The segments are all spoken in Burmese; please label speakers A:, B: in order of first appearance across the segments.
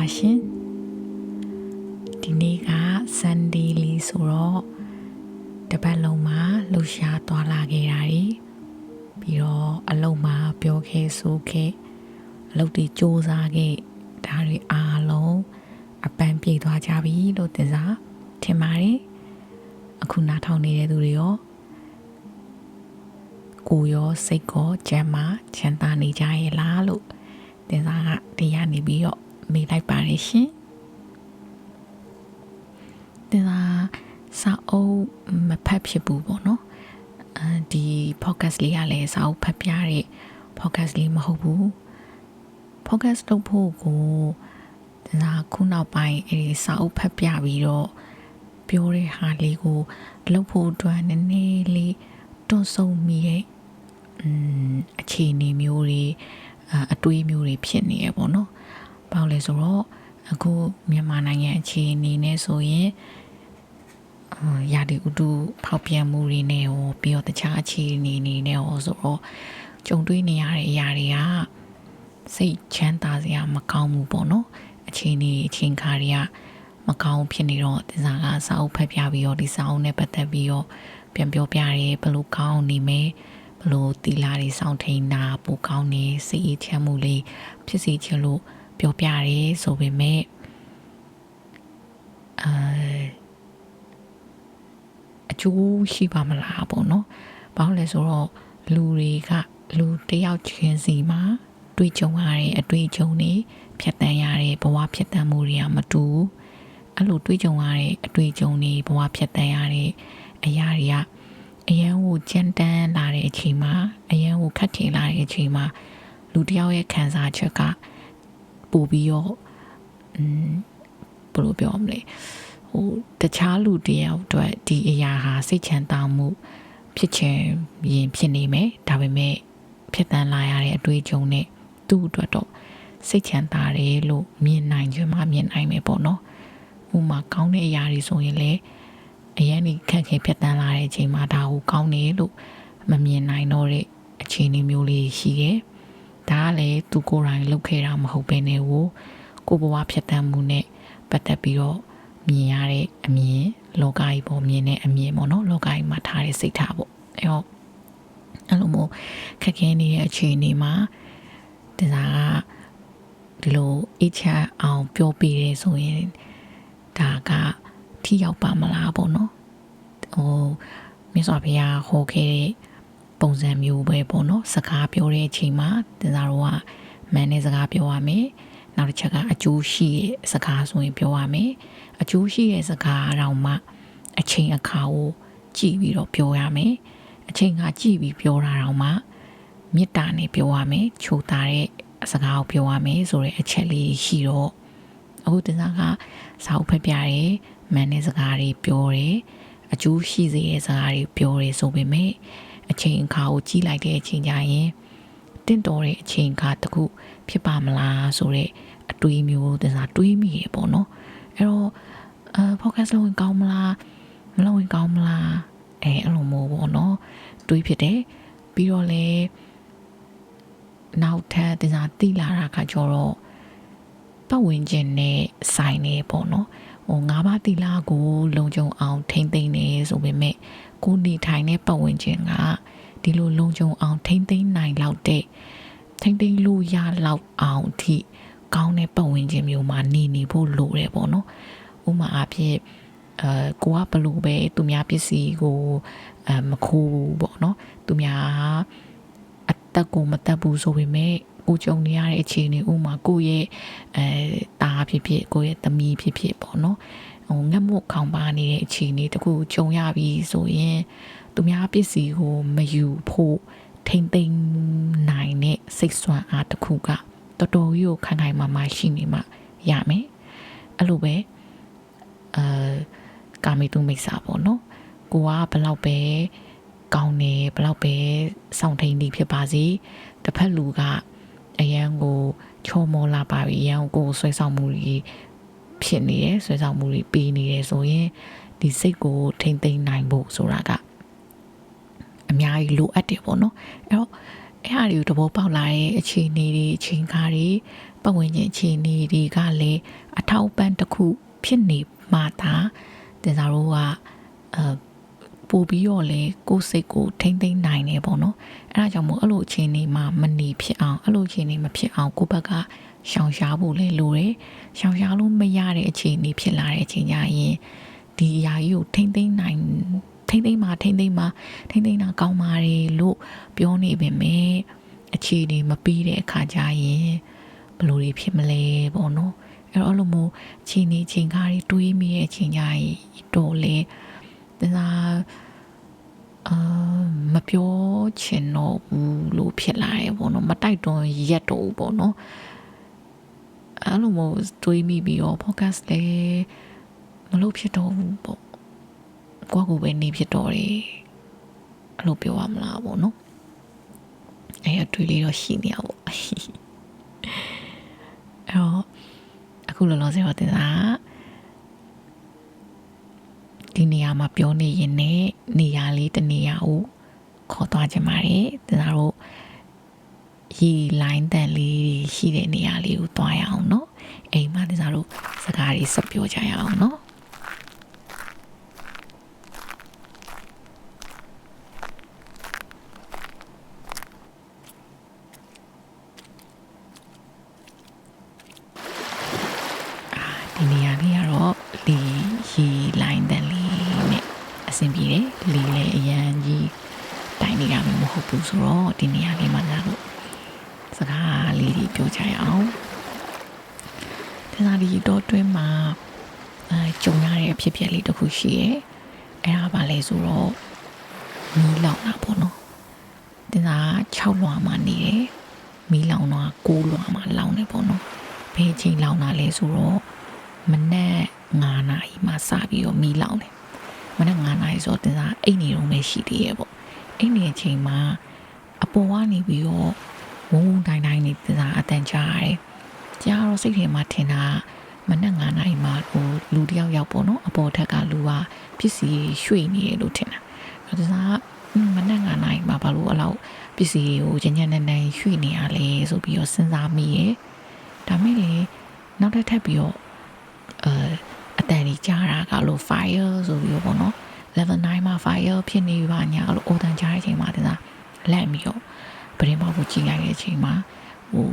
A: ပါရှင်ဒီနေ့က Sunday လေးဆိုတော့တပတ်လုံးမှာလှူရှားသွားလာခဲ့တာ ड़ी ပြီးတော့အလုံးမှာပြောခဲ့ဆိုခဲ့အလုပ်တွေစ조사ခဲ့ဒါတွေအားလုံးအပန်းပြေသွားကြပြီလို့တင်စားထင်ပါတယ်အခုနားထောင်နေတဲ့သူတွေရောကိုရောစိတ်ကောကျမ်းမာချမ်းသာနေကြရဲ့လားလို့တင်စားကတရားနေပြီးတော့ မေးလိုက်ပါတယ်ရှင်တင်စားစာအုပ်မဖတ်ဖြစ်ဘူးပေါ့နော်အဲဒီ podcast လေးကလည်းစာအုပ်ဖတ်ပြတဲ့ podcast လေးမဟုတ်ဘူး podcast လုပ်ဖို့ကိုတင်စားခုနောက်ပိုင်းအဲဒီစာအုပ်ဖတ်ပြပြီးတော့ပြောတဲ့ဟာလေးကိုလုပ်ဖို့အတွက်နည်းနည်းလေးတွန့်ဆုတ်မိရဲ့อืมအခြေအနေမျိုးတွေအအတွေးမျိုးတွေဖြစ်နေရပေါ့နော်။ ဘာလို့လဲဆိုတော့အခုမြန်မာနိုင်ငံအခြေအနေနဲ့ဆိုရင်အာရာဒီဥတုဖောက်ပြန်မှုတွေနဲ့ရောပြီးတော့တခြားအခြေအနေတွေနဲ့ရောဆိုတော့ကြုံတွေ့နေရတဲ့အရာတွေကစိတ်ချမ်းသာစရာမကောင်းဘူးပေါ့နော်။အခြေအနေအချိန်ခါတွေကမကောင်းဖြစ်နေတော့ဒီစားကစာအုပ်ဖတ်ပြပြီးတော့ဒီစာအုပ်နဲ့ပတ်သက်ပြီးတော့ပြန်ပြောပြရဲဘယ်လိုကောင်းနေမဲဘယ်လိုတီလာတွေစောင့်ထိန်တာပိုကောင်းနေစိတ်အေးချမ်းမှုလေးဖြစ်စေချင်လို့ ပြောပြရဲဆိုပေမဲ့အဲအကျိုးရှိပါမလားပေါ့နော်။ဘာလို့လဲဆိုတော့လူတွေကလူတယောက်ချင်းစီမှာတွေ့ကြုံရတဲ့အတွေ့အကြုံတွေဖြတ်တန်းရတဲ့ဘဝဖြတ်တန်းမှုတွေကမတူဘူး။အဲ့လိုတွေ့ကြုံရတဲ့အတွေ့အကြုံတွေဘဝဖြတ်တန်းရတဲ့အရာတွေကအရန်ကိုကြမ်းတမ်းလာတဲ့အချိန်မှာအရန်ကိုခက်ထင်လာတဲ့အချိန်မှာလူတယောက်ရဲ့ခံစားချက်က ပို့ပြီးတော့อืมဘယ်လိုပြောမလဲဟိုတခြားလူတယောက်အတွက်ဒီအရာဟာစိတ်ချမ်းသာမှု ဖြစ်ချင်ရင်ဖြစ်နေမယ်ဒါပေမဲ့ဖြစ်တန်းလာရတဲ့အတွေ့အကြုံနဲ့သူ့အတွက်တော့စိတ်ချမ်းသာတယ်လို့မြင်နိုင်ချင်မှမြင်နိုင်မယ်ပေါ့နော်ဥမာကောင်းတဲ့အရာတွေဆိုရင်လည်းအရင်ကခက်ခဲဖြစ်တန်းလာတဲ့အချိန်မှာဒါကိုကောင်းတယ်လို့မမြင်နိုင်တော့တဲ့အခြေအနေမျိုးလေးရှိတယ် ဒါကလည်းသူကိုယ်တိုင်လုပ်ခဲ့တာမဟုတ်ဘဲနဲ့ကိုကိုဘဝဖြစ်တန်းမှုနဲ့ပတ်သက်ပြီးတော့မြင်ရတဲ့အမြင်လောကကြီးပေါ်မြင်တဲ့အမြင်ပေါ့နော်လောကကြီးမှာထားတဲ့စိတ်ထားပေါ့အဲတော့အဲ့လိုမျိုးခက်ခဲနေတဲ့အခြေအနေမှာဒီစားကဒီလိုအချမ်းအောင်ပြောပြရဲဆိုရင်ဒါကထိရောက်ပါမလားပေါ့နော်ဟိုမြတ်စွာဘုရားဟောခဲ့တဲ့ ပုံစံမျိုးပဲပေါ့နော်စကားပြောတဲ့အချိန်မှာဒီစားတော့ကမန်နဲ့စကားပြောရမယ်နောက်တစ်ချက်ကအကျိုးရှိတဲ့စကားဆိုရင်ပြောရမယ်အကျိုးရှိတဲ့စကားတော့မှအချိန်အခါကိုကြည့်ပြီးတော့ပြောရမယ်အချိန်ကကြည့်ပြီးပြောတာတော့မှမေတ္တာနဲ့ပြောရမယ်ချိုးတာတဲ့စကားကိုပြောရမယ်ဆိုတဲ့အချက်လေးရှိတော့အခုတင်စားကစာအုပ်ဖတ်ပြတယ်မန်တဲ့စကားတွေပြောတယ်အကျိုးရှိစေတဲ့စကားတွေပြောတယ်ဆိုပေမဲ့ အချိန်အခါကိုကြည့်လိုက်တဲ့အချိန်ကျရင်တင့်တော်တဲ့အချိန်အခါတခုဖြစ်ပါမလားဆိုတဲ့အတွေးမျိုးတင်စားတွေးမိရပေါ့နော်အဲ့တော့အာ focus လုပ်ရင်ကောင်းမလားမလုပ်ရင်ကောင်းမလားအဲအဲ့လိုမျိုးပေါ့နော်တွေးဖြစ်တယ်ပြီးတော့လေနောက်ထပ်တင်စားတိလာတာကကြတော့ပတ်ဝန်းကျင်နဲ့ဆိုင်နေပေါ့နော်ဟိုငါးပါးတိလာကို လုံခြုံအောင်ထိမ့်သိမ့်နေဆိုပေမဲ့ ကိုနေထိုင်တဲ့ပတ်ဝန်းကျင်ကဒီလိုလုံခြုံအောင်ထိမ့်သိမ့်နိုင်လောက်တဲ့ထိမ့်သိမ့်လို့ရလောက်အောင်အထိကောင်းတဲ့ပတ်ဝန်းကျင်မျိုးမှာနေနေဖို့လိုတယ်ပေါ့နော်ဥမာအဖြစ်အဲကိုကဘလို့ပဲသူများပစ္စည်းကိုအဲမခိုးဘူးပေါ့နော်သူများအသက်ကိုမတက်ဘူးဆိုပေမဲ့ကိုကြုံနေရတဲ့အခြေအနေဥမာကိုရဲ့အဲတာဖြစ်ဖြစ်ကိုရဲ့သမီးဖြစ်ဖြစ်ပေါ့နော် ဟိုငတ်မွတ်ခေါင်ပါနေတဲ့အခြေအနေတခုကြုံရပြီဆိုရင်သူများပစ္စည်းကိုမယူဖို့ထိမ့်သိမ့်နိုင်တဲ့စိတ်ဆွမ်းအားတစ်ခုကတော်တော်ကြီးကိုခိုင်ခိုင်မာမာရှိနေမှရမယ်အဲ့လိုပဲအဲကာမီတုမိတ်စာပေါ့နော်ကိုကဘလောက်ပဲကောင်းနေဘလောက်ပဲစောင့်ထိန်နေဖြစ်ပါစေတစ်ဖက်လူကအရန်ကိုချောမောလာပါပြီအရန်ကိုဆွဲဆောင်မှုတွေ ဖြစ်နေတယ်ဆွဲဆောင်မှုတွေပေးနေတယ်ဆိုရင်ဒီစိတ်ကိုထိမ့်သိမ့်နိုင်ဖို့ဆိုတာကအများကြီးလိုအပ်တယ်ပေါ့နော်အဲ့တော့အဲ့ဟာတွေကိုတဘောပေါက်လာတဲ့အခြေအနေတွေအချိန်ခါတွေပတ်ဝန်းကျင်အခြေအနေတွေကလည်းအထောက်ပံ့တစ်ခုဖြစ်နေမှသာတင်စားတို့ကအဲပို့ပြီးတော့လေကိုယ်စိတ်ကိုထိမ့်သိမ့်နိုင်နေပေါ့နော်အဲ့ဒါကြောင့်မို့အဲ့လိုအခြေအနေမှာမနေဖြစ်အောင်အဲ့လိုအခြေအနေမဖြစ်အောင်ကိုယ့်ဘက်က ရှောင်ရှားဖို့လေလိုတယ်ရှောင်ရှားလို့မရတဲ့အခြေအနေဖြစ်လာတဲ့အချိန်ကျရင်ဒီအရာကြီးကိုထိမ့်သိမ့်နိုင်ထိမ့်သိမ့်မှာထိမ့်သိမ့်မှာထိမ့်သိမ့်တာကောင်းပါတယ်လို့ပြောနေပေမဲ့အခြေအနေမပြီးတဲ့အခါကျရင်ဘယ်လိုတွေဖြစ်မလဲပေါ့နော်အဲ့တော့အဲ့လိုမျိုးချိန်နေချိန်ခါတွေတွေးမိတဲ့အချိန်ကျရင်တော့လေတစားအာမပြောချင်တော့ဘူးလို့ဖြစ်လာရေပေါ့နော်မတိုက်တွန်းရက်တော့ဘူးပေါ့နော် အဲ့လိုမျိုးတွေးမိပြီးတော့ podcast လည်းမလုပ်ဖြစ်တော့ဘူးပေါ့ကိုယ့်ကိုယ်ပဲနေဖြစ်တော့တယ်အဲ့လိုပြောရမလားပေါ့နော်အဲ့အတွေ့လေးတော့ရှိနေရပေါ့အဲ့တော့အခုလောလောဆယ်တော့တင်စားဒီနေရာမှာပြောနေရင်ねနေရာလေးတနေရာကိုခေါ်သွားကြပါလေတင်စားတို့ ရီလိုင်းတန်လေးရှိတဲ့နေရာလေးကိုတွားရအောင်เนาะအိမ်မှာတင်စားတို့စကားလေးဆက်ပြောကြရအောင်เนาะ ဖြစ်အပျက်လေးတစ်ခုရှိရဲအဲ့ဒါပါလဲဆိုတော့မီးလောင်တာပေါ့နော်ဒီစား6လွှာမှာနေတယ်မီးလောင်တော့9လွှာမှာလောင်နေပေါ့နော်ဘယ်ချိန်လောင်တာလဲဆိုတော့မနက်9နာရီမှစပြီးတော့မီးလောင်တယ်မနက်9နာရီဆိုတော့တင်စားအိတ်နေတော့ပဲရှိသေးရဲ့ပေါ့အိတ်နေတဲ့အချိန်မှာအပေါ်ကနေပြီးတော့ဝုန်းဝုန်းတိုင်းတိုင်းနေတင်စားအတန်ကြားရတယ်ကြားတော့စိတ်ထဲမှာထင်တာမနက်9 နာရီမှဟိုလူတယောက်ရောက်ပေါ့နော်အပေါ်ထက်ကလူကပစ္စည်းရွှေ့နေတယ်လို့ထင်တာအဲဒါကမနက်9နာရီမှဘာလို့အလောက်ပစ္စည်းကိုညညနေနေရွှေ့နေရလဲဆိုပြီးတော့စဉ်းစားမိရဲ့ဒါမဲ့လေနောက်တစ်ထပ်ပြီးတော့အဲအတန်ကြီးကြားတာကလို့ fire ဆိုပြီးတော့ပေါ့နော် level 9မှာ fire ဖြစ်နေပါညာလို့အိုတန်ကြားတဲ့အချိန်မှာတစားလက်ပြီးတော့ပရင်ပေါက်ကိုကြည့်လိုက်တဲ့အချိန်မှာဟို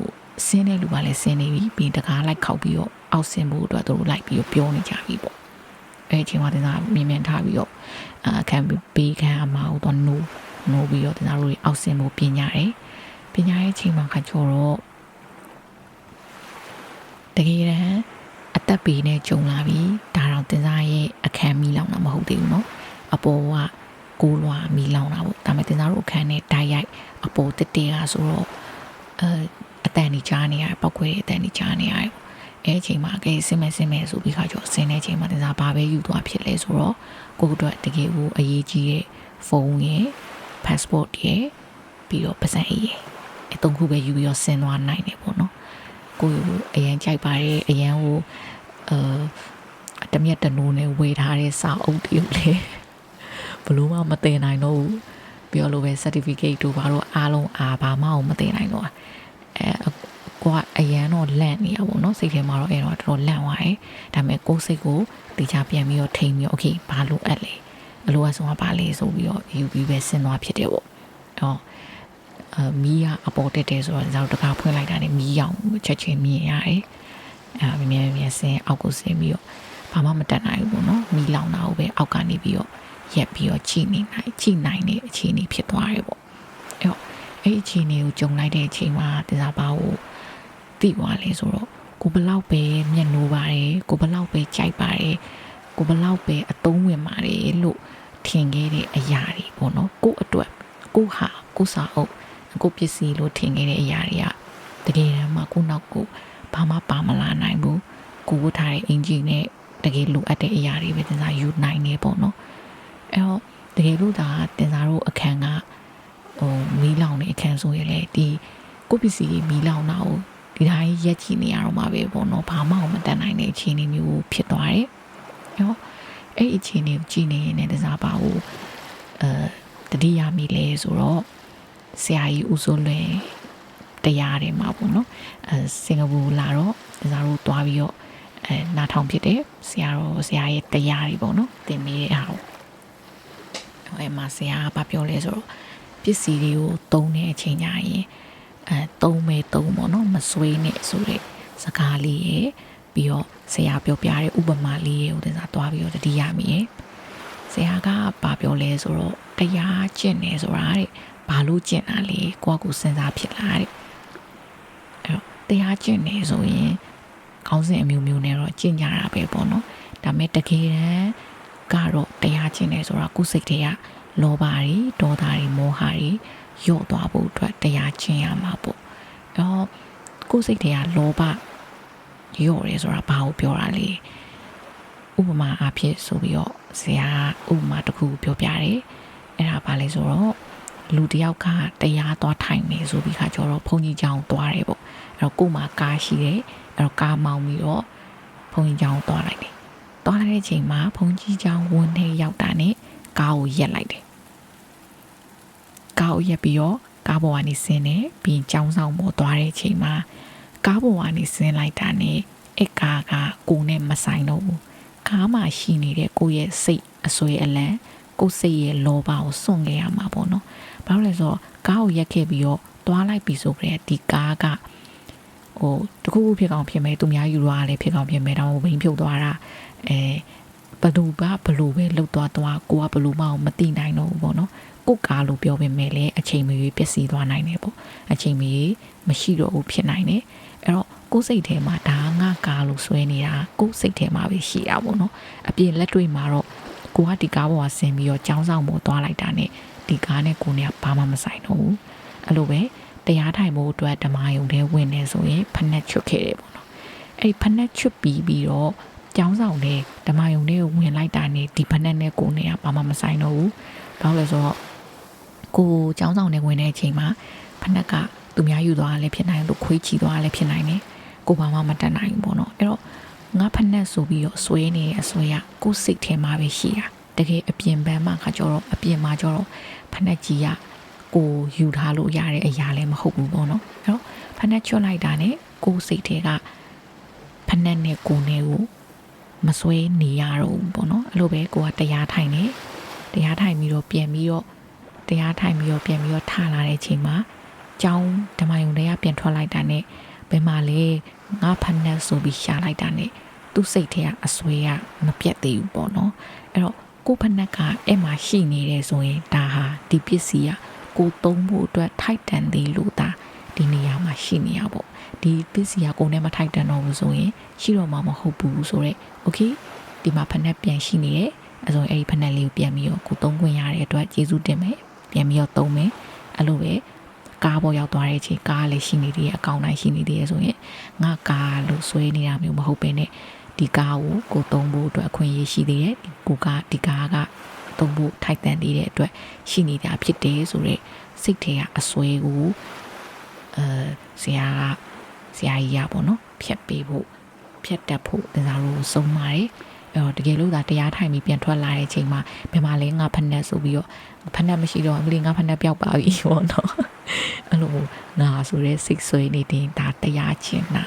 A: ဆင်းတဲ့လူကလည်းဆင်းနေပြီပြီးတကားလိုက်ခောက်ပြီးတော့အောက်ဆင်းဖို့အတွက်သူတို့လိုက်ပြီးတော့ပြောနေကြပြီပေါ့အဲ့အချိန်မှာတစားမြင်မြန်ထားပြီးတော့အခန်းပေးခံအမအောင်တော့ no no ပြီးတော့တစားတို့အောက်ဆင်းဖို့ပြင်ညာတယ်ပြင်ညာရဲ့အချိန်မှာခါကျော်တော့တကယ်တမ်းအသက်ပေနဲ့ကြုံလာပြီဒါတော့တင်စားရဲ့အခန်းမီလောင်တာမဟုတ်သေးဘူးเนาะအပေါ်ကကိုလွာမီလောင်တာပေါ့ဒါပေမဲ့တင်စားတို့အခန်းနဲ့တိုက်ရိုက်အပေါ်တက်တဲကဆိုတော့အဲ အတန်ကြီးကြားနေရပောက်ခွဲအတန်ကြီးကြားနေရတယ်အဲအချိန်မှာအကယ်စင်မဲ့စင်မဲ့ဆိုပြီးခါကျော်ဆင်းတဲ့အချိန်မှာတင်စားဘာပဲယူသွားဖြစ်လဲဆိုတော့ကိုကတော့တကယ်ကိုအရေးကြီးတဲ့ဖုန်းရယ် passport ရယ်ပြီးတော့ပတ်စံအေးရယ်အဲသုံးခုပဲယူပြီးတော့ဆင်းသွားနိုင်တယ်ပေါ့နော်ကိုအရန်ကြိုက်ပါတယ်အရန်ကိုအဲတမျက်တနိုးနဲ့ဝေထားတဲ့စာအုပ်တွေလေဘလို့မှမတင်နိုင်တော့ဘူးပြောလို့ပဲ certificate တို့ဘာလို့အားလုံးအားဘာမှမတင်နိုင်တော့ အဲကိုကအရန်တော့လန့်နေရပါတော့စိတ်ထဲမှာတော့အဲ့တော့တော်တော်လန့်သွားတယ်ဒါပေမဲ့ကိုယ်စိတ်ကိုတေချာပြန်ပြီးတော့ထိန်ပြီးတော့ okay ဘာလို့အပ်လဲအလိုအဆုံကဘာလဲဆိုပြီးတော့ယူပြီးပဲစဉ်းသွားဖြစ်တယ်ပေါ့အော်အမီးကအပေါ်တက်တယ်ဆိုတော့ကျွန်တော်တကားဖွင့်လိုက်တာနဲ့မီးရောင်ချက်ချင်းမြင်ရတယ်အဲမြင်မြင်ဆင်းအောက်ကိုဆင်းပြီးတော့ဘာမှမတက်နိုင်ဘူးပေါ့နော်မီးလောင်တာကိုပဲအောက်ကနေပြီးတော့ရက်ပြီးတော့ချိနေနိုင်ချိနိုင်တဲ့အခြေအနေဖြစ်သွားတယ်ပေါ့အဲ့တော့ အဲ့အခြေအနေကိုကြုံလိုက်တဲ့အချိန်မှာတစားပါကိုသိသွားလဲဆိုတော့ကိုဘလောက်ပဲမျက်နှိုးပါတယ်ကိုဘလောက်ပဲကြိုက်ပါတယ်ကိုဘလောက်ပဲအသုံးဝင်ပါတယ်လို့ထင်ခဲ့တဲ့အရာတွေပေါ့နော်ကိုအတွက်ကိုဟာကိုစာအုပ်ကိုပစ္စည်းလို့ထင်ခဲ့တဲ့အရာတွေကတကယ်တမ်းမှကိုနောက်ကိုဘာမှပါမလာနိုင်ဘူးကိုဝတ်ထားတဲ့အင်ဂျင်နဲ့တကယ်လိုအပ်တဲ့အရာတွေပဲတင်စားယူနိုင်နေပေါ့နော်အဲ့တော့တကယ်လို့ဒါတင်စားတို့အခန်းက ဟိုမီးလောင်တဲ့အခန်းဆိုရင်လေဒီကိုပစ္စည်းမီးလောင်တာကိုဒီတိုင်းရက်ချီနေရတော့မှာပဲပေါ့နော်ဘာမှမတတ်နိုင်တဲ့အခြေအနေမျိုးဖြစ်သွားတယ်အဲ့တော့အဲ့အခြေအနေကိုကြည့်နေရင်လည်းတစားပါဘူးအဲတတိယမိလဲဆိုတော့ဆရာကြီးဦးစိုးလွင်တရားတွေမှာပေါ့နော်အဲစင်ကာပူလာတော့ကျန်တို့သွားပြီးတော့အဲနားထောင်ဖြစ်တယ်ဆရာတော်ဆရာရဲ့တရားတွေပေါ့နော်သင်နေတဲ့အားကိုအဲမှာဆရာကပြောလဲဆိုတော့ ပစ္စည်းတွေကိုတုံးတဲ့အချိန်ညာရင်အဲတုံးမဲတုံးပေါ့နော်မဆွေးနဲ့ဆိုတဲ့စကားလေးရဲ့ပြီးတော့ဆရာပြောပြတဲ့ဥပမာလေးရဲ့ဟိုတင်စားသွားပြီးတော့တတိယမိရဲ့ဆရာကဘာပြောလဲဆိုတော့တရားကျင့်နေဆိုတာတဲ့ဘာလို့ကျင့်တာလဲကိုယ့်ကိုစဉ်းစားဖြစ်လာတဲ့အဲ့တော့တရားကျင့်နေဆိုရင်ခေါင်းစဉ်အမျိုးမျိုးနဲ့တော့ကျင့်ကြတာပဲပေါ့နော်ဒါပေမဲ့တကယ်တမ်းကတော့တရားကျင့်နေဆိုတာကိုယ်စိတ်တွေက လောဘတွေဒေါသတွေမောဟတွေညော့သွားဖို့အတွက်တရားကျင့်ရမှာပေါ့အဲ့တော့ကိုယ်စိတ်တွေကလောဘညော့တယ်ဆိုတာဘာကိုပြောတာလဲဥပမာအဖြစ်ဆိုပြီးတော့ဆရာဥပမာတစ်ခုပြောပြတယ်အဲ့ဒါဘာလဲဆိုတော့လူတယောက်ကတရားသွားထိုင်နေဆိုပြီးခါကျတော့ဘုန်းကြီးကျောင်းသွားတယ်ပေါ့အဲ့တော့ကို့မှာကားရှိတယ်အဲ့တော့ကားမောင်းပြီးတော့ဘုန်းကြီးကျောင်းသွားလိုက်တယ်သွားလိုက်တဲ့အချိန်မှာဘုန်းကြီးကျောင်းဝန်းထဲရောက်တာနဲ့ကားကိုရက်လိုက်တယ် ကားကိုရက်ပြီးတော့ကားပေါ်ကနေဆင်းတယ်ပြီးရင်ကျောင်းဆောင်ပေါ်သွားတဲ့အချိန်မှာကားပေါ်ကနေဆင်းလိုက်တာနဲ့အဲ့ကားကကိုနဲ့မဆိုင်တော့ဘူးကားမှာရှိနေတဲ့ကိုရဲ့စိတ်အဆွေအလန့်ကိုစိတ်ရဲ့လောဘကိုစွန့်ခဲ့ရမှာပေါ့နော်။ဘာလို့လဲဆိုတော့ကားကိုရက်ခဲ့ပြီးတော့သွားလိုက်ပြီဆိုကြတဲ့ဒီကားကဟိုတခုခုဖြစ်ကောင်ဖြစ်မယ်သူများယူရလည်းဖြစ်ကောင်ဖြစ်မယ်တော့ဘိန်းဖြုတ်သွားတာအဲဘလူကဘလူပဲလှုပ်သွားသွားကိုကဘလူမအောင်မသိနိုင်တော့ဘူးပေါ့နော် ကိုကားလို့ပြောပေမဲ့လည်းအချိန်မရွေးပျက်စီးသွားနိုင်တယ်ပေါ့အချိန်မရွေးမရှိတော့ဘူးဖြစ်နိုင်တယ်အဲ့တော့ကိုယ်စိတ်ထဲမှာဒါငါကားလို့ဆွဲနေတာကိုယ်စိတ်ထဲမှာပဲရှိတာပေါ့နော်အပြင်လက်တွေ့မှာတော့ကိုကဒီကားပေါ်ကဆင်းပြီးတော့ကြောင်းဆောင်ပေါ်သွားလိုက်တာနဲ့ဒီကားနဲ့ကိုနဲ့ဘာမှမဆိုင်တော့ဘူးအဲ့လိုပဲတရားထိုင်ဖို့အတွက်ဓမ္မယုံထဲဝင်နေဆိုရင်ဖက်နှက်ချွတ်ခဲ့တယ်ပေါ့နော်အဲ့ဒီဖက်နှက်ချွတ်ပြီးပြီးတော့ကျောင်းဆောင်နဲ့ဓမ္မယုံထဲကိုဝင်လိုက်တာနဲ့ဒီဖက်နှက်နဲ့ကိုနဲ့ဘာမှမဆိုင်တော့ဘူးဘာလို့လဲဆိုတော့ ကိုကျောင်းဆောင်နဲ့ဝင်တဲ့အချိန်မှာဖက်နှက်ကသူများယူသွားလည်းဖြစ်နိုင်လို့ခွေးချီသွားလည်းဖြစ်နိုင်တယ်ကိုဘာမှမတတ်နိုင်ဘူးပေါ့နော်အဲ့တော့ငါဖက်နှက်ဆိုပြီးတော့ဆွေးနေတဲ့အဆွေးရကိုစိတ်ထဲမှာပဲရှိတာတကယ်အပြင်ဘက်မှာခါကြတော့အပြင်မှာကြတော့ဖက်နှက်ကြီးကကိုယူထားလို့ရတဲ့အရာလည်းမဟုတ်ဘူးပေါ့နော်အဲ့တော့ဖက်နှက်ချွတ်လိုက်တာနဲ့ကိုစိတ်ထဲကဖက်နှက်နဲ့ကိုနဲ့ကိုမဆွဲနေရတော့ဘူးပေါ့နော်အဲ့လိုပဲကိုကတရားထိုင်နေတရားထိုင်ပြီးတော့ပြန်ပြီးတော့ တရားထိုင်ပြီးတော့ပြန်ပြီးတော့ထလာတဲ့အချိန်မှာကျောင်းဓမ္မယုံတွေကပြန်ထွက်လိုက်တာနဲ့ဘယ်မှာလဲငါဖက်နဲ့ဆိုပြီးရှာလိုက်တာနဲ့သူ့စိတ်ထဲကအဆွဲကမပြတ်သေးဘူးပေါ့နော်အဲ့တော့ကိုဖက်နဲ့ကအဲ့မှာရှိနေတယ်ဆိုရင်ဒါဟာဒီပစ္စည်းကကိုသုံးဖို့အတွက်ထိုက်တန်သေးလို့ဒါဒီနေရာမှာရှိနေရပေါ့ဒီပစ္စည်းကကိုယ်နဲ့မထိုက်တန်တော့ဘူးဆိုရင်ရှိတော့မှာမဟုတ်ဘူးဆိုတော့ okay ဒီမှာဖက်နဲ့ပြန်ရှိနေတယ်အဲဆိုရင်အဲ့ဒီဖက်နဲ့လေးကိုပြန်ပြီးတော့ကိုသုံးခွင့်ရတဲ့အတွက်ကျေးဇူးတင်မယ် ပြန်ပြီးတော့သုံးမယ်အဲ့လိုပဲကားပေါ်ရောက်သွားတဲ့အချိန်ကားလည်းရှိနေသေးတယ်အကောင့်တိုင်းရှိနေသေးတယ်ဆိုရင်ငါကားလို့ဆွဲနေတာမျိုးမဟုတ်ဘဲနဲ့ဒီကားကိုကိုသုံးဖို့အတွက်အခွင့်အရေးရှိသေးတယ်ကိုကဒီကားကသုံးဖို့ထိုက်တန်နေတဲ့အတွက်ရှိနေတာဖြစ်တယ်ဆိုတော့စိတ်ထဲကအစွဲကိုအဲဆရာကဆရာကြီးရပေါ့နော်ဖြတ်ပေးဖို့ဖြတ်တက်ဖို့တင်စားလို့ဆုံးပါတယ်အဲ့တော့တကယ်လို့သာတရားထိုင်ပြီးပြန်ထွက်လာတဲ့အချိန်မှာဘယ်မှာလဲငါဖက်နဲ့ဆိုပြီးတော့ ဖက်နဲ့မရှိတော့အမလီငါဖက်နဲ့ပျောက်ပါပြီပေါ့နော်အဲ့လိုငါဆိုရဲစိတ်ဆွေးနေတဲ့ဒါတရားချင်းနာ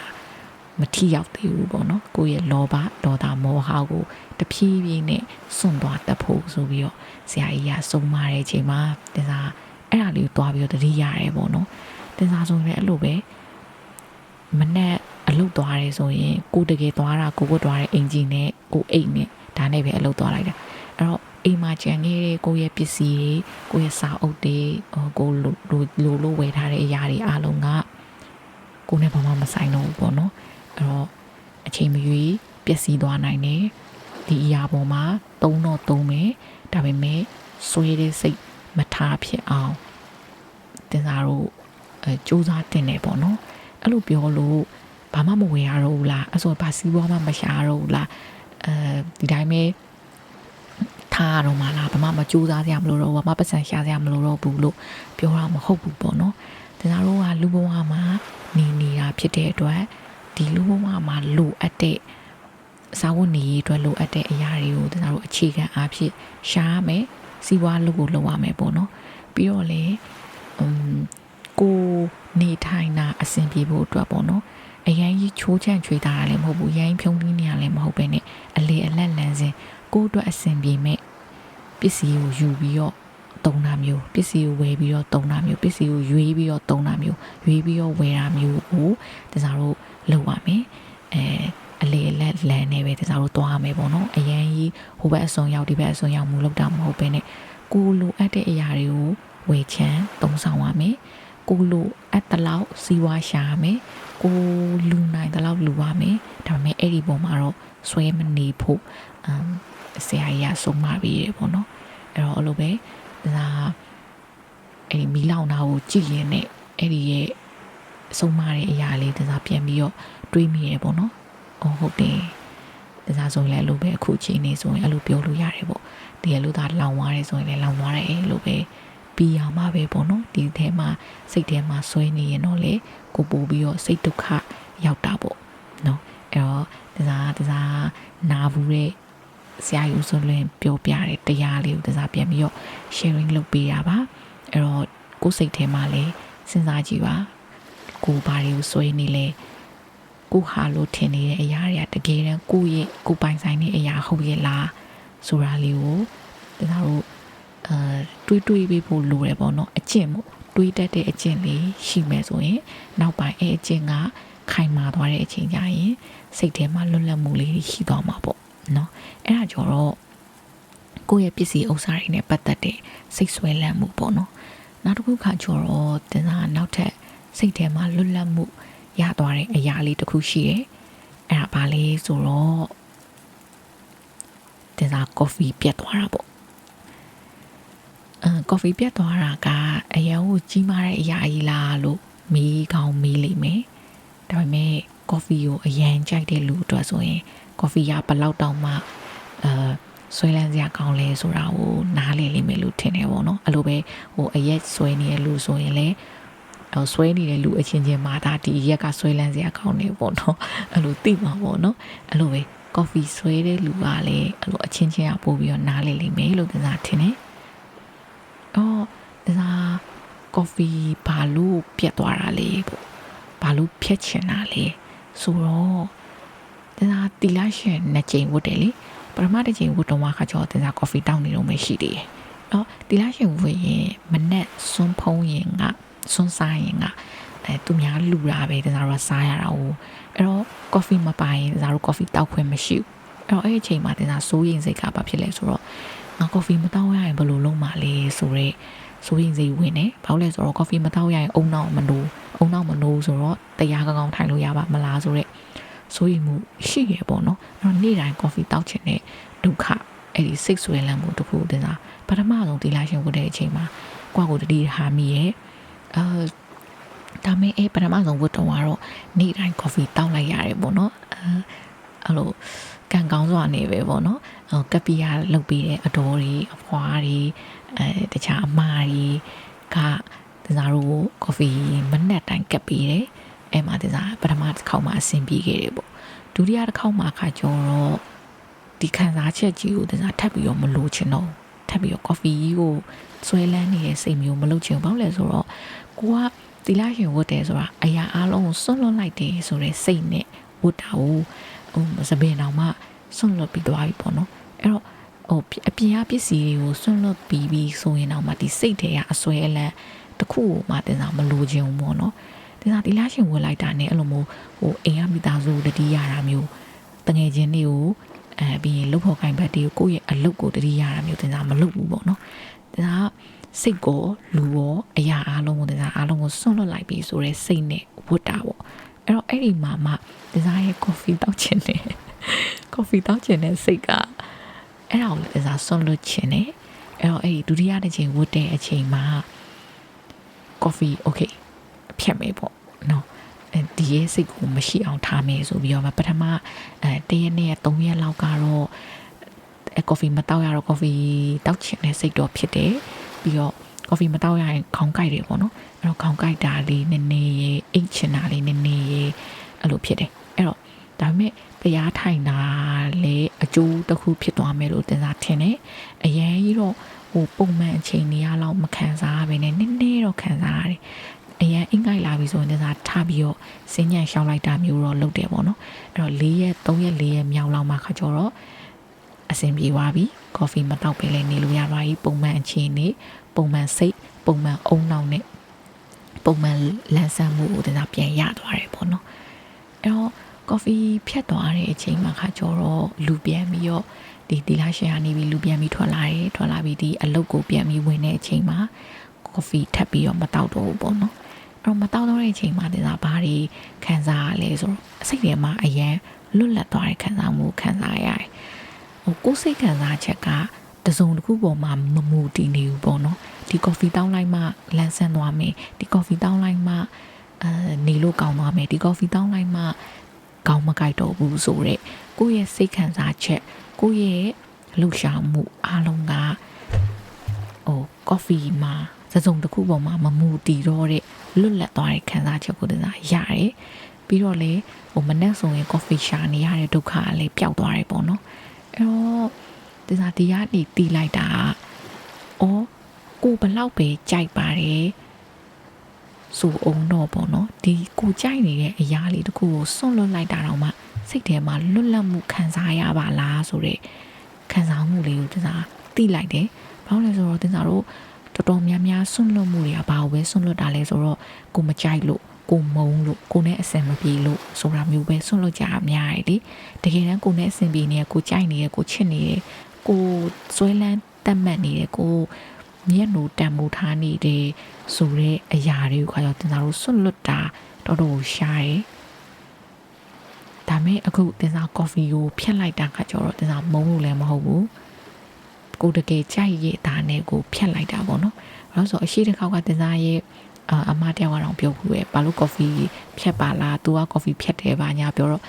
A: မထီရောက်သေးဘူးပေါ့နော်ကိုယ့်ရဲ့လောဘဒေါသမောဟကိုတဖြည်းဖြည်းနဲ့စွန့်သွားတတ်ဖို့ဆိုပြီးတော့ဆရာကြီးကဆုံးမတဲ့အချိန်မှာတင်စားအဲ့ဒါလေးကိုတွားပြီးတော့တတိရတယ်ပေါ့နော်တင်စားဆုံးလည်းအဲ့လိုပဲမနဲ့အလုတ်သွားတယ်ဆိုရင်ကိုတကယ်သွားတာကိုဝတ်သွားတဲ့အင်ဂျင်နဲ့ကိုအိတ်နဲ့ဒါနဲ့ပဲအလုတ်သွားလိုက်တာအဲ့တော့ အိမ်မှာကြံခဲ့တဲ့ကိုရဲ့ပစ္စည်းတွေကိုရဲ့စာအုပ်တွေကိုလိုလိုလိုဝယ်ထားတဲ့အရာတွေအားလုံးကကိုနဲ့ဘာမှမဆိုင်တော့ဘူးပေါ့နော်အဲ့တော့အချိန်မရွေးပျက်စီးသွားနိုင်တယ်ဒီအရာပေါ်မှာသုံးတော့သုံးမယ်ဒါပေမဲ့ဆွေးတဲ့စိတ်မထားဖြစ်အောင်တင်စားတို့အဲစူးစမ်းတင်တယ်ပေါ့နော်အဲ့လိုပြောလို့ဘာမှမဝယ်ရတော့ဘူးလားအဲ့ဆိုဘာစီးပွားမှမရှာတော့ဘူးလားအဲဒီတိုင်းပဲ ထားတော့မှလားဘာမှမကြိုးစားစရာမလိုတော့ဘာမှပတ်စံရှာစရာမလိုတော့ဘူးလို့ပြောတာမဟုတ်ဘူးပေါ့နော်တင်စားတို့ကလူဘဝမှာနေနေတာဖြစ်တဲ့အတွက်ဒီလူဘဝမှာလိုအပ်တဲ့စာဝတ်နေရေးအတွက်လိုအပ်တဲ့အရာတွေကိုတင်စားတို့အခြေခံအားဖြင့်ရှားမယ်စီးပွားလုပ်ကိုလုပ်ရမယ်ပေါ့နော်ပြီးတော့လေอืมနေထိုင်တာအဆင်ပြေဖို့အတွက်ပေါ့နော်အရင်ကြီးချိုးချန့်ချွေတာလည်းမဟုတ်ဘူးရိုင်းဖြုံးပြီးနေရလည်းမဟုတ်ပဲနဲ့အလေအလတ်လန်းစင်ကိုယ့်အတွက်အဆင်ပြေမဲ့ ပစ္စည်းကိုယူပြီးတော့တုံတာမျိုးပစ္စည်းကိုဝယ်ပြီးတော့တုံတာမျိုးပစ္စည်းကိုရွေးပြီးတော့တုံတာမျိုးရွေးပြီးတော့ဝယ်တာမျိုးကိုတစားတို့လုပ်ရမယ်အဲအလေအလက်လန်နေပဲတစားတို့သွားရမယ်ပေါ့နော်အရန်ကြီးဟိုဘက်အစုံရောက်ဒီဘက်အစုံရောက်မူလောက်တာမဟုတ်ပဲနဲ့ကိုလိုအပ်တဲ့အရာတွေကိုဝယ်ချမ်းတုံဆောင်ရမယ်ကိုလိုအပ်တလောက်စီးပွားရှာရမယ်ကိုလူနိုင်တလောက်လူရမယ်ဒါပေမဲ့အဲ့ဒီပုံမှာတော့ဆွဲမနေဖို့အမ် ဆရာကြီးကဆုံးမပြီးတယ်ပေါ့နော်အဲ့တော့အဲ့လိုပဲဒါအဲ့ဒီမီလောင်တာကိုကြည့်ရင်နဲ့အဲ့ဒီရဲ့ဆုံးမတဲ့အရာလေးဒါပြန်ပြီးတော့တွေးမိရပေါ့နော်။အော်ဟုတ်တယ်။ဒါဆိုရင်လည်းအဲ့လိုပဲအခုချိန်နေဆိုရင်အဲ့လိုပြောလို့ရတယ်ပေါ့။ဒီလိုသာလောင်သွားတယ်ဆိုရင်လည်းလောင်သွားတယ်အဲ့လိုပဲပြီးရမှာပဲပေါ့နော်။ဒီထဲမှာစိတ်ထဲမှာဆွဲနေရင်တော့လေကိုပို့ပြီးတော့စိတ်ဒုက္ခရောက်တာပေါ့နော်။အဲ့တော့ဒါဒါနာဘူးတဲ့ ဆရာယူဆိုလွင်ပြောပြတဲ့တရားလေးကိုဒါပြန်ပြီးတော့ sharing လုပ်ပေးတာပါအဲ့တော့ကိုယ်စိတ်ထဲမှာလည်းစဉ်းစားကြည့်ပါကိုဘာတွေကိုစွဲနေလဲကိုဟာလို့ထင်နေတဲ့အရာတွေကတကယ်တမ်းကိုရဲ့ကိုပိုင်ဆိုင်တဲ့အရာဟုတ်ရဲ့လားဆိုတာလေးကိုဒါတို့အဲတွေးတွေးပေးဖို့လိုတယ်ပေါ့နော်အကျင့်ပေါ့တွေးတတ်တဲ့အကျင့်လေးရှိမယ်ဆိုရင်နောက်ပိုင်းအဲအကျင့်ကခိုင်မာသွားတဲ့အချိန်ကျရင်စိတ်ထဲမှာလွတ်လပ်မှုလေးရှိသွားမှာပေါ့ နော်အဲ့ဒါကြောင့်တော့ကိုယ့်ရဲ့ပစ္စည်းဥစ္စာတွေနဲ့ပတ်သက်တဲ့စိတ်ဆွဲလန့်မှုပေါ့နော်နောက်တစ်ခုခါကျတော့တင်စားနောက်ထပ်စိတ်ထဲမှာလွတ်လပ်မှုရသွားတဲ့အရာလေးတစ်ခုရှိတယ်အဲ့ဒါဘာလဲဆိုတော့တင်စားကော်ဖီပြတ်သွားတာပေါ့အဲကော်ဖီပြတ်သွားတာကအရန်ကိုကြီးမားတဲ့အရာကြီးလားလို့မေးကောင်းမေးလိမ့်မယ်ဒါပေမဲ့ကော်ဖီကိုအရန်ကြိုက်တဲ့လူအတွက်ဆိုရင် ကော်ဖီကဘလောက်တောင်မှအဲဆွဲလန်းစရာကောင်းလဲဆိုတာကိုနားလည်လိမ့်မယ်လို့ထင်တယ်ပေါ့နော်အဲ့လိုပဲဟိုအရက်ဆွဲနေတဲ့လူဆိုရင်လည်းဟိုဆွဲနေတဲ့လူအချင်းချင်းမှာဒါဒီရက်ကဆွဲလန်းစရာကောင်းနေပေါ့နော်အဲ့လိုသိမှာပေါ့နော်အဲ့လိုပဲကော်ဖီဆွဲတဲ့လူကလည်းအဲ့လိုအချင်းချင်းကပို့ပြီးတော့နားလည်လိမ့်မယ်လို့ကစားထင်တယ်အော်ဒါကော်ဖီဘာလို့ပြတ်သွားတာလဲပေါ့ဘာလို့ဖြတ်ချင်တာလဲဆိုတော့ ဒါတီလာရှင်နှစ်ကြိမ်ဝတ်တယ်လေပထမတစ်ကြိမ်ဝတ်တော့မှခါကျော်တင်စားကော်ဖီတောင်းနေတော့မရှိသေးတယ်။နော်တီလာရှင်ဝတ်ရင်မနဲ့စွန်းဖုံးရင်ကစွန်းစားရင်ကအဲသူများလူတာပဲတင်စားတော့စားရတာ哦အဲ့တော့ကော်ဖီမပိုင်တင်စားတော့ကော်ဖီတောက်ခွင့်မရှိဘူးအဲ့တော့အဲ့အချိန်မှာတင်စားစိုးရင်စိတ်ကဘာဖြစ်လဲဆိုတော့ငါကော်ဖီမတောက်ရရင်ဘယ်လိုလုပ်မှာလဲဆိုတော့စိုးရင်စိတ်ဝင်နေဘာလို့လဲဆိုတော့ကော်ဖီမတောက်ရရင်အုံနောက်မနိုးအုံနောက်မနိုးဆိုတော့တရားကောင်းကောင်းထိုင်လို့ရပါမလားဆိုတော့ စိုးရိမ်မှုရှိရပေါ့နော်အဲ့တော့နေ့တိုင်းကော်ဖီတောက်ချင်တဲ့ဒုက္ခအဲ့ဒီစိတ်ဆွဲလန်းမှုတခုတင်စားပထမဆုံးတီလာရှင်ဝတ်တဲ့အချိန်မှာကိုယ့်ကိုတတိဟာမိရဲ့အဲဒါမဲ့အဲ့ပထမဆုံးဝတ်တော့ကတော့နေ့တိုင်းကော်ဖီတောက်လိုက်ရတယ်ပေါ့နော်အဲအဲ့လိုကန်ကောင်းစွာနေပဲပေါ့နော်ကပီယာလုတ်ပြီးတဲ့အတော်တွေအဖွားတွေအဲတခြားအမားတွေကတစားတို့ကော်ဖီမနက်တိုင်းကပ်ပြီးတယ် အဲ့မှာတစားပထမတစ်ခေါက်မှအဆင်ပြေခဲ့တယ်ပေါ့ဒုတိယတစ်ခေါက်မှခါကျတော့ဒီခံစားချက်ကြီးကိုတစားထပ်ပြီးတော့မလို့ချင်တော့ထပ်ပြီးတော့ကော်ဖီကြီးကိုဆွဲလန်းနေတဲ့စိတ်မျိုးမလုပ်ချင်ဘူးဘာလို့လဲဆိုတော့ကိုကတီလာရှင်ဝတ်တယ်ဆိုတာအရာအလုံးကိုစွန့်လွတ်လိုက်တယ်ဆိုတဲ့စိတ်နဲ့ဝတ်တာကိုဟိုစပင်တော်မှစွန့်လွတ်ပြီးသွားပြီပေါ့နော်အဲ့တော့ဟိုအပြင်အပစ္စည်းတွေကိုစွန့်လွတ်ပြီးပြီးဆိုရင်တော့မှဒီစိတ်တွေကအစွဲအလန့်တစ်ခုကိုမှတင်စားမလိုချင်ဘူးပေါ့နော် တင်စားဒီလားရှင်ဝင်လိုက်တာနဲ့အဲ့လိုမျိုးဟိုအိမ်ကမိသားစုတတိရတာမျိုးတငယ်ချင်းတွေကိုအဲပြီးရင်လှုပ်ဖို့ခိုင်းဘက်တွေကိုယ့်ရဲ့အလုပ်ကိုတတိရတာမျိုးတင်စားမလုပ်ဘူးပေါ့နော်တင်စားစိတ်ကိုလူရောအရာအလုံးကိုတင်စားအလုံးကိုစွန့်လွတ်လိုက်ပြီးဆိုရဲစိတ်နဲ့ဝတ်တာပေါ့အဲ့တော့အဲ့ဒီမှာမှတင်စားရဲ့ coffee တောက်ချင်တယ် coffee တောက်ချင်တဲ့စိတ်ကအဲ့ဒါကိုလည်းတင်စားစွန့်လွတ်ချင်တယ်အဲ့တော့အဲ့ဒီဒုတိယတစ်ချိန်ဝတ်တဲ့အချိန်မှာ coffee okay ဖြတ်မယ်ပေါ့နော်အဲဒီရဲ့စိတ်ကိုမရှိအောင်ထားမယ်ဆိုပြီးတော့ပထမအဲတရက်နဲ့၃ရက်လောက်ကတော့အဲကော်ဖီမတောက်ရတော့ကော်ဖီတောက်ချင်တဲ့စိတ်တော့ဖြစ်တယ်ပြီးတော့ကော်ဖီမတောက်ရရင်ခေါင်းကိုက်တယ်ပေါ့နော်အဲ့တော့ခေါင်းကိုက်တာလေးနည်းနည်းရေအိတ်ချင်တာလေးနည်းနည်းရေအဲ့လိုဖြစ်တယ်အဲ့တော့ဒါပေမဲ့တရားထိုင်တာလေအကျိုးတစ်ခုဖြစ်သွားမယ်လို့တင်စားထင်တယ်အရင်ကြီးတော့ဟိုပုံမှန်အချိန်နေရလောက်မခံစားရဘဲနဲ့နည်းနည်းတော့ခံစားရတယ် အရင်အင်္ဂိုက်လာပြီဆိုရင်တင်စားထားပြီးတော့စင်းညံရှောင်းလိုက်တာမျိုးတော့လုပ်တယ်ပေါ့နော်အဲ့တော့၄ရက်၃ရက်၄ရက်မြောက်လောက်မှခါကျတော့အဆင်ပြေသွားပြီကော်ဖီမတောက်ပဲလည်းနေလို့ရပါပြီပုံမှန်အခြေအနေပုံမှန်စိတ်ပုံမှန်အုံနောက်နဲ့ပုံမှန်လန်းဆန်းမှုကိုတင်စားပြန်ရသွားတယ်ပေါ့နော်အဲ့တော့ကော်ဖီဖြတ်သွားတဲ့အချိန်မှာခါကျတော့လူပြန်ပြီးတော့ဒီဒီလာရှယ်ကနေပြီးလူပြန်ပြီးထွက်လာတယ်ထွက်လာပြီးဒီအလုတ်ကိုပြန်ပြီးဝင်တဲ့အချိန်မှာကော်ဖီထပ်ပြီးတော့မတောက်တော့ဘူးပေါ့နော်အဲ့ တော့မတောက်တော့တဲ့အချိန်မှာတင်စားဘာတွေခံစားရလဲဆိုတော့အစိတ်ထဲမှာအရန်လွတ်လပ်သွားတဲ့ခံစားမှုခံစားရတယ်ဟိုကိုယ်စိတ်ခံစားချက်ကတစုံတစ်ခုပေါ်မှာမမူတည်နေဘူးပေါ့နော်ဒီကော်ဖီတောင်းလိုက်မှလန်းဆန်းသွားမယ်ဒီကော်ဖီတောင်းလိုက်မှအဲနေလို့ကောင်းသွားမယ်ဒီကော်ဖီတောင်းလိုက်မှကောင်းမကြိုက်တော့ဘူးဆိုတော့ကိုယ့်ရဲ့စိတ်ခံစားချက်ကိုယ့်ရဲ့လှုပ်ရှားမှုအားလုံးကဟိုကော်ဖီမှာ စစုံတစ်ခုပေါ်မှာမမူတည်တော့တဲ့လွတ်လပ်သွားတဲ့ခံစားချက်ကိုတစားရတယ်ပြီးတော့လေဟိုမနဲ့ဆိုရင် coffee ရှာနေရတဲ့ဒုက္ခကလည်းပျောက်သွားတယ်ပေါ့နော်အဲ့တော့ဒီစားဒီကနေတီးလိုက်တာအော်ကိုဘလောက်ပဲကြိုက်ပါတယ်ဆိုအောင်တော့ပေါ့နော်ဒီကိုကြိုက်နေတဲ့အရာလေးတခုကိုစွန့်လွတ်လိုက်တာတော့မှစိတ်ထဲမှာလွတ်လပ်မှုခံစားရပါလားဆိုတဲ့ခံစားမှုလေးကိုတစားသိလိုက်တယ်ဘာလို့လဲဆိုတော့တင်စားတို့ တော်တော်များများစွန့်လွတ်မှုတွေကဘာလို့ပဲစွန့်လွတ်တာလဲဆိုတော့ကိုမကြိုက်လို့ကိုမုံလို့ကိုနဲ့အဆင်မပြေလို့ဆိုတာမျိုးပဲစွန့်လွတ်ကြအများရည်လေတကယ်တမ်းကိုနဲ့အဆင်ပြေနေရကိုကြိုက်နေရကိုချစ်နေရကိုစွဲလန်းတတ်မှတ်နေရကိုမျက်နှာတန်မိုးထားနေတဲ့ဆိုတဲ့အရာတွေကိုခါတော့တင်စားတို့စွန့်လွတ်တာတော်တော်ရှားတယ်ဒါမဲ့အခုတင်စားကော်ဖီကိုဖြတ်လိုက်တာခါကျတော့တင်စားမုံလို့လည်းမဟုတ်ဘူး ကိုတကယ်ကြိုက်ရတာနဲ့ကိုဖြတ်လိုက်တာပေါ့နော်။အဲ့တော့ဆိုအရှိတစ်ခေါက်ကတင်စားရဲ့အာအမတယောက်ကတော့ပြောဘူးပဲဘာလို့ကော်ဖီဖြတ်ပါလား။ तू ကကော်ဖီဖြတ်တယ်ပါညာပြောတော့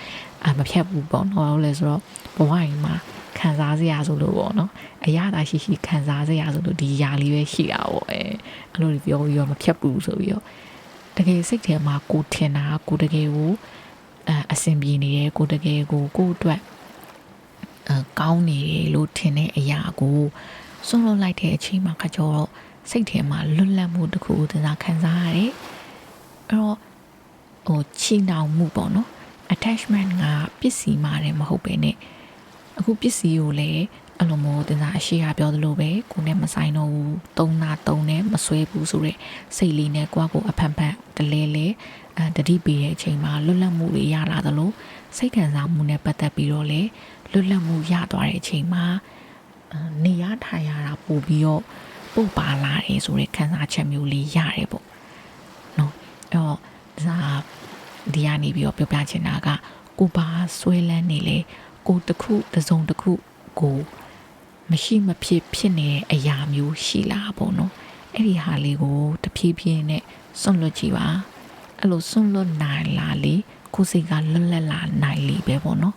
A: အာမဖြတ်ဘူးပေါ့နော်။ဟုတ်လဲဆိုတော့ဘဝရင်မှာခံစားစရာဆိုလို့ပေါ့နော်။အရသာရှိရှိခံစားစရာဆိုလို့ဒီຢာလေးပဲရှိတာပေါ့အဲ။အဲ့လိုပြောပြီးတော့မဖြတ်ဘူးဆိုပြီးတော့တကယ်စိတ်ထဲမှာကိုထင်တာကိုတကယ်ကိုအအဆင်ပြေနေတယ်ကိုတကယ်ကိုကိုအတွက်အ ကောင်းနေတယ်လို့ထင်တဲ့အရာကိုစွန့်လွတ်လိုက်တဲ့အချိန်မှာခကြောတော့စိတ်ထဲမှာလွတ်လပ်မှုတစ်ခုကိုသင်ခံစားရတယ်။အဲ့တော့ဟိုချီနှောင်မှုပေါ့နော် attachment ကပစ္စည်းမှာတယ်မဟုတ်ပဲနဲ့အခုပစ္စည်းကိုလည်းအဲ့လိုမျိုးတင်စားအရှိရပြောသလိုပဲကိုနဲ့မဆိုင်တော့ဘူးတုံးတာတုံးနဲ့မဆွဲဘူးဆိုတော့စိတ်လေးနဲ့ကိုယ့်ကိုအဖန်ဖန်တလဲလဲအဲတတိပေးတဲ့အချိန်မှာလွတ်လပ်မှုတွေရလာသလိုစိတ်ခံစားမှုနဲ့ပတ်သက်ပြီးတော့လေ လွတ်လပ်မှုရသွားတဲ့အချိန်မှာနေရထိုင်ရတာပို့ပြီးတော့ပို့ပါလာတယ်ဆိုတဲ့ခံစားချက်မျိုးလေးရတယ်ပေါ့နော်အဲ့တော့ဒါဒီကနေပြီးတော့ပြောပြချင်တာကကိုပါဆွဲလန်းနေလေကိုတခုတစုံတခုကိုမရှိမဖြစ်ဖြစ်နေတဲ့အရာမျိုးရှိလားပေါ့နော်အဲ့ဒီဟာလေးကိုတဖြည်းဖြည်းနဲ့စွန့်လွတ်ကြည့်ပါအဲ့လိုစွန့်လွတ်နိုင်လာလေကိုယ်စိတ်ကလွတ်လပ်လာနိုင်လေပဲပေါ့နော်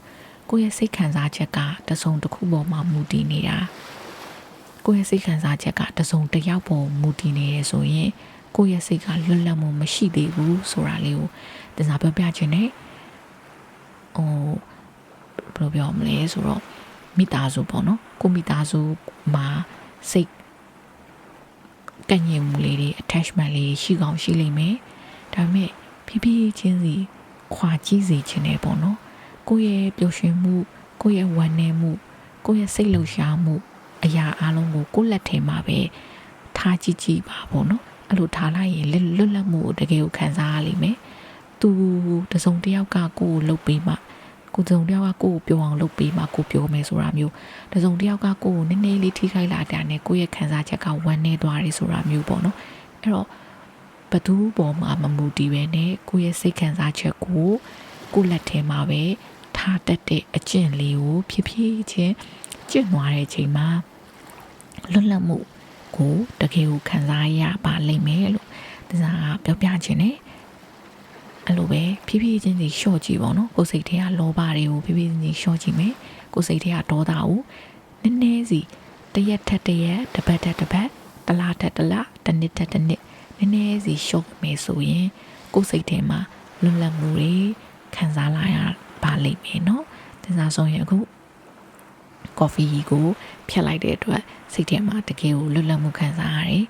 A: ကိုယ့်ရဲ့စိတ်ခံစားချက်ကတစုံတစ်ခုပေါ်မှာမူတည်နေတာကိုယ့်ရဲ့စိတ်ခံစားချက်ကတစုံတစ်ယောက်ပေါ်မူတည်နေရဆိုရင်ကိုယ့်ရဲ့စိတ်ကလွတ်လပ်မှုမရှိသေးဘူးဆိုတာလေးကိုတစားပြောပြခြင်းနဲ့ဟိုဘယ်လိုပြောမလဲဆိုတော့မိသားစုပေါ့နော်ကိုမိသားစုမှာစိတ်ကန့်ညင်မှုလေးတွေ attachment လေးရှိကောင်းရှိလိမ့်မယ်ဒါပေမဲ့ဖြည်းဖြည်းချင်းစီခွာကြည့်စေခြင်းနဲ့ပေါ့နော် ကိုယ့်ရဲ့ပျော်ရွှင်မှုကိုယ့်ရဲ့ဝမ်းနည်းမှုကိုယ့်ရဲ့စိတ်လှုပ်ရှားမှုအရာအလုံးကိုကိုယ့်လက်ထဲမှာပဲထားကြည့်ကြည့်ပါပေါ့နော်အဲ့လိုထားလိုက်ရင်လွတ်လပ်မှုကိုတကယ်ကိုခံစားရလိမ့်မယ်သူတစုံတယောက်ကကိုယ်ကိုလှုပ်ပေးမှကိုတစုံတယောက်ကကိုယ်ကိုပြောအောင်လုပ်ပေးမှကိုပြောမယ်ဆိုတာမျိုးတစုံတယောက်ကကိုယ်ကိုနည်းနည်းလေးထိခိုက်လာတာနဲ့ကိုယ့်ရဲ့ခံစားချက်ကဝမ်းနေသွားတယ်ဆိုတာမျိုးပေါ့နော်အဲ့တော့ဘသူပေါ်မှာမမူတည်ပဲနဲ့ကိုယ့်ရဲ့စိတ်ခံစားချက်ကိုကိုယ့်လက်ထဲမှာပဲထား တတ်တဲ့အကျင့်လေးကိုဖြည်းဖြည်းချင်းကျင့်သွားတဲ့အချိန်မှာလွတ်လပ်မှုကိုတကယ်ကိုခံစားရပါလိမ့်မယ်လို့ဒါကပြောပြခြင်းနဲ့အဲ့လိုပဲဖြည်းဖြည်းချင်းစီရှော့ကြည့်ပေါ့နော်ကိုယ်စိတ်ထဲကလောဘတွေကိုဖြည်းဖြည်းချင်းရှော့ကြည့်မယ်ကိုယ်စိတ်ထဲကဒေါသကိုနည်းနည်းစီတရက်ထက်တရက်တစ်ပတ်ထက်တစ်ပတ်တလားထက်တလားတစ်နှစ်ထက်တစ်နှစ်နည်းနည်းစီရှော့မယ်ဆိုရင်ကိုယ်စိတ်ထဲမှာလွတ်လပ်မှုတွေခံစားလာရ ပါလိမ့်မယ်နော်တင်စားဆုံးရင်အခုကော်ဖီကိုဖြတ်လိုက်တဲ့အတွက်စိတ်ထဲမှာတကယ်ကိုလွတ်လပ်မှုခံစားရတယ်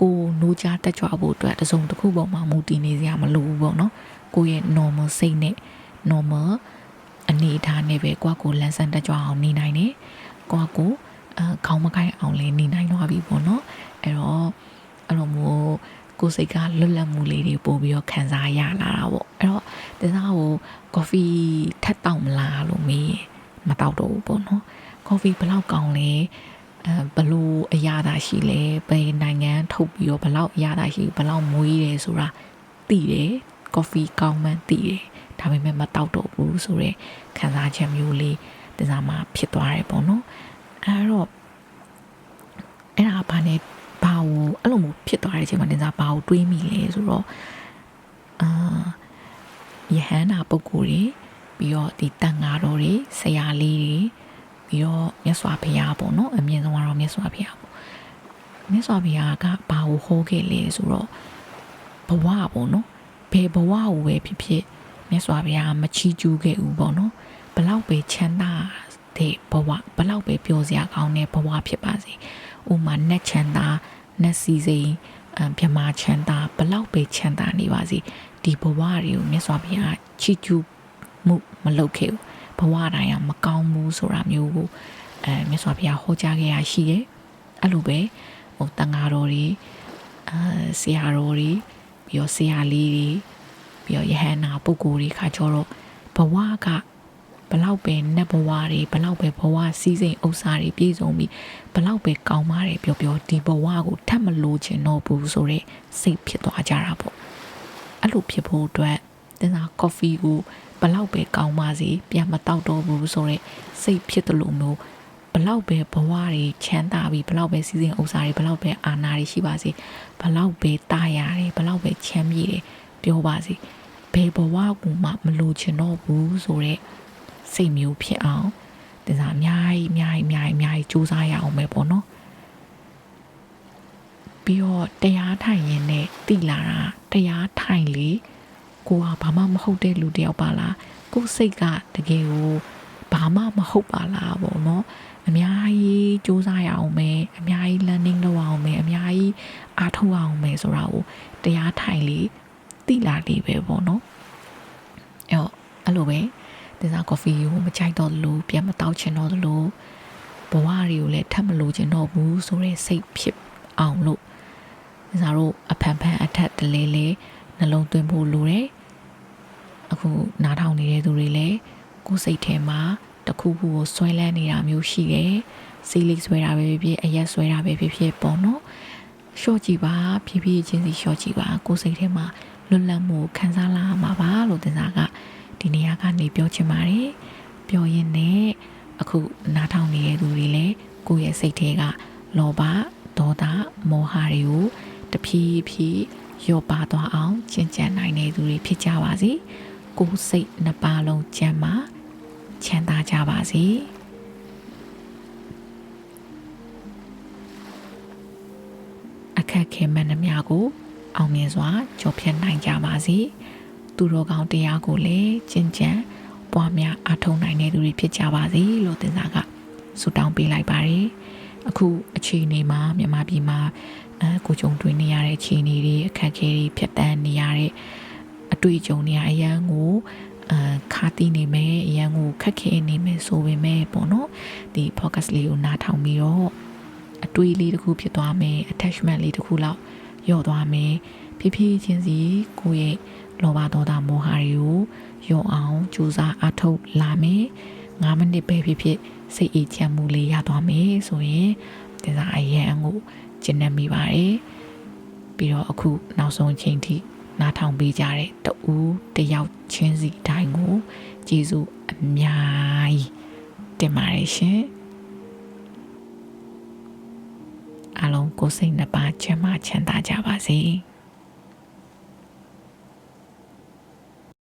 A: ကိုနိုးချတက်ကြွဖို့အတွက်တစုံတစ်ခုပေါ်မှာမူတည်နေစရာမလိုဘူးပေါ့နော်ကိုယ့်ရဲ့ normal စိတ်နဲ့ normal အနေအထားနဲ့ပဲကိုယ့်ကိုလန်းဆန်းတက်ကြွအောင်နေနိုင်တယ်ကိုယ့်ကိုအဲခေါင်းမကိုက်အောင်လည်းနေနိုင်တော့ပြီပေါ့နော်အဲ့တော့အဲ့လိုမျိုး ကိုယ်စိတ်ကလွတ်လပ်မှုလေးတွေပို့ပြီးတော့ခံစားရလာတာပေါ့အဲ့တော့တစားကိုကော်ဖီထပ်တောက်မလားလို့မေးမတောက်တော့ဘူးပေါ့နော်ကော်ဖီဘယ်လောက်ကောင်းလဲအဲဘလို့အရာသာရှိလဲဘယ်နိုင်ငံထုတ်ပြီးတော့ဘလောက်အရာသာရှိဘလောက်မွေးတယ်ဆိုတာသိတယ်ကော်ဖီကောင်းမှန်းသိတယ်ဒါပေမဲ့မတောက်တော့ဘူးဆိုတော့ခံစားချက်မျိုးလေးတစားမှာဖြစ်သွားတယ်ပေါ့နော်အဲ့တော့အဲ့ဒါဘာနဲ့ ဘာကိုအဲ့လိုမျိုးဖြစ်သွားတဲ့အချိန်မှာတင်စားဘာကိုတွေးမိလဲဆိုတော့အာယဟန္တာပုဂ္ဂိုလ်တွေပြီးတော့ဒီတန်ဃာတော်တွေဆရာလေးတွေပြီးတော့မြတ်စွာဘုရားပေါ့နော်အမြင့်ဆုံးကတော့မြတ်စွာဘုရားပေါ့မြတ်စွာဘုရားကဘာကိုဟောခဲ့လဲဆိုတော့ဘဝပေါ့နော်ဘယ်ဘဝကိုပဲဖြစ်ဖြစ်မြတ်စွာဘုရားမချီးကျူးခဲ့ဘူးပေါ့နော်ဘလောက်ပဲချမ်းသာတဲ့ဘဝဘလောက်ပဲပျော်စရာကောင်းတဲ့ဘဝဖြစ်ပါစေ ဥမာနတ်ချမ်းသာနတ်စီစိန်မြမချမ်းသာဘလောက်ပဲချမ်းသာနေပါစေဒီဘဝတွေကိုမြတ်စွာဘုရားချီးကျူးမှုမလုပ်ခဲ့ဘူးဘဝတိုင်းကမကောင်းဘူးဆိုတာမျိုးကိုအဲမြတ်စွာဘုရားဟောကြားခဲ့ရရှိတယ်အဲ့လိုပဲဟိုတန်ဃာတော်တွေအာဆရာတော်တွေပြီးတော့ဆရာလေးတွေပြီးတော့ယဟန်နာပုဂ္ဂိုလ်တွေခါကျတော့ဘဝက ဘလောက်ပဲနတ်ဘဝတွေဘလောက်ပဲဘဝစီးစိမ်ဥစ္စာတွေပြည့်စုံပြီးဘလောက်ပဲကောင်းပါတယ်ပြောပြောဒီဘဝကိုထပ်မလို့ချင်တော့ဘူးဆိုတော့စိတ်ဖြစ်သွားကြတာပေါ့အဲ့လိုဖြစ်ဖို့အတွက်တင်စားကော်ဖီကိုဘလောက်ပဲကောင်းပါစေပြန်မတောက်တော့ဘူးဆိုတော့စိတ်ဖြစ်တယ်လို့မျိုးဘလောက်ပဲဘဝတွေချမ်းသာပြီးဘလောက်ပဲစီးစိမ်ဥစ္စာတွေဘလောက်ပဲအာဏာတွေရှိပါစေဘလောက်ပဲတာရတယ်ဘလောက်ပဲချမ်းမြေတယ်ပြောပါစေဘယ်ဘဝကူမှမလို့ချင်တော့ဘူးဆိုတော့ စိတ်မျိုးဖြစ်အောင်တင်စားအများကြီးအများကြီးအများကြီးအများကြီးစူးစမ်းရအောင်ပဲပေါ့နော်ပြီးတော့တရားထိုင်ရင်နဲ့တိလာတာတရားထိုင်လေကိုကဘာမှမဟုတ်တဲ့လူတယောက်ပါလားကိုစိတ်ကတကယ်ကိုဘာမှမဟုတ်ပါလားပေါ့နော်အများကြီးစူးစမ်းရအောင်ပဲအများကြီး learning လုပ်အောင်ပဲအများကြီးအားထုတ်အောင်ပဲဆိုတာကိုတရားထိုင်လေတိလာလေးပဲပေါ့နော်အဲ့တော့အဲ့လိုပဲ တင်စားကော်ဖီကိုမကြိုက်တော့လို့ပြန်မတောက်ချင်တော့လို့ဘဝတွေကိုလည်းထပ်မလို့ချင်တော့ဘူးဆိုတဲ့စိတ်ဖြစ်အောင်လို့တင်စားတို့အဖန်ဖန်အထက်တလဲလဲနှလုံးသွင်းဖို့လိုတယ်အခုနားထောင်နေတဲ့သူတွေလည်းကိုယ်စိတ်ထဲမှာတခုခုကိုဆွဲလန်းနေတာမျိုးရှိတယ်စီးလိဆွဲတာပဲဖြစ်ဖြစ်အရက်ဆွဲတာပဲဖြစ်ဖြစ်ပေါ့နော်ရှော့ကြည့်ပါဖြည်းဖြည်းချင်းစီရှော့ကြည့်ပါကိုယ်စိတ်ထဲမှာလွတ်လပ်မှုခံစားလာမှာပါလို့တင်စားက ဒီနေရာကနေပြောချင်ပါတယ်ပြောရင်းနဲ့အခုနားထောင်နေတဲ့သူတွေလည်းကိုယ့်ရဲ့စိတ်ထဲကလောဘဒေါသမောဟတွေကိုတဖြည်းဖြည်းရော့ပါသွားအောင်ကျင့်ကြံနိုင်တဲ့သူတွေဖြစ်ကြပါစေကိုယ်စိတ်နှစ်ပါးလုံးကျမ်းမာချမ်းသာကြပါစေအခက်ခဲမှန်သမျှကိုအောင်မြင်စွာကျော်ဖြတ်နိုင်ကြပါစေ သူတော်ကောင်းတရားကိုလည်းကျင့်ကြံပွားများအားထုတ်နိုင်တဲ့သူတွေဖြစ်ကြပါစေလို့သင်စားကဆုတောင်းပေးလိုက်ပါတယ်အခုအခြေအနေမှာမြန်မာပြည်မှာအဲကိုကြုံတွေ့နေရတဲ့အခြေအနေတွေအခက်အခဲတွေဖြတ်တန်းနေရတဲ့အတွေ့အကြုံတွေအရန်ကိုအာခါတီးနေမယ်အရန်ကိုခက်ခဲနေမယ်ဆိုပေမဲ့ပေါ့နော်ဒီ podcast လေးကိုနားထောင်ပြီးတော့အတွေ့လေးတစ်ခုဖြစ်သွားမယ် attachment လေးတစ်ခုလောက်ယော့သွားမယ်ဖြည်းဖြည်းချင်းစီကိုယ့်ရဲ့ လောဘဒေါသမောဟတွေကိုယော့အောင်ကြိုးစားအထုတ်လာမယ်9မိနစ်ပဲဖြစ်ဖြစ်စိတ်အေးချမ်းမှုလေးရသွားမယ်ဆိုရင်ဒီစားအရန်ကိုကျင့်နေမိပါတယ်ပြီးတော့အခုနောက်ဆုံးအချိန်ထိနားထောင်ပေးကြတဲ့တူတယောက်ချင်းစီတိုင်းကိုကျေးဇူးအများကြီးတင်ပါတယ်ရှင်အားလုံးကိုယ်စိတ်နှပါချမ်းသာချမ်းသာကြပါစေ။